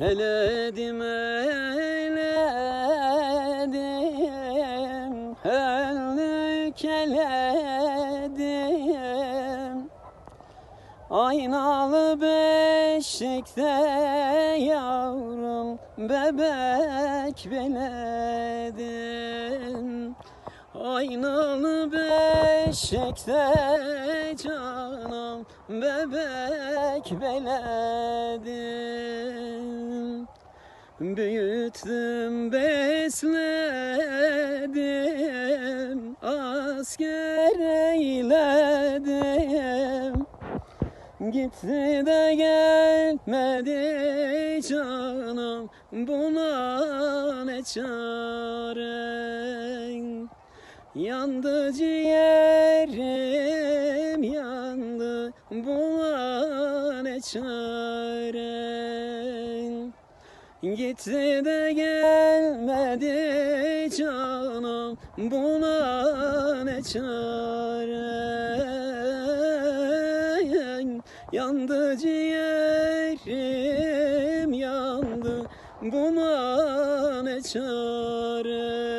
Eledim eledim Öldük eledim Aynalı beşikte yavrum bebek beledim Aynalı beşikte canım bebek beledim Büyüttüm besledim asker eyledim. Gitti de gelmedi canım buna ne çare Yandı ciğerim yandı buna ne çare Gitti de gelmedi canım buna ne çare? Yandı ciğerim yandı buna ne çare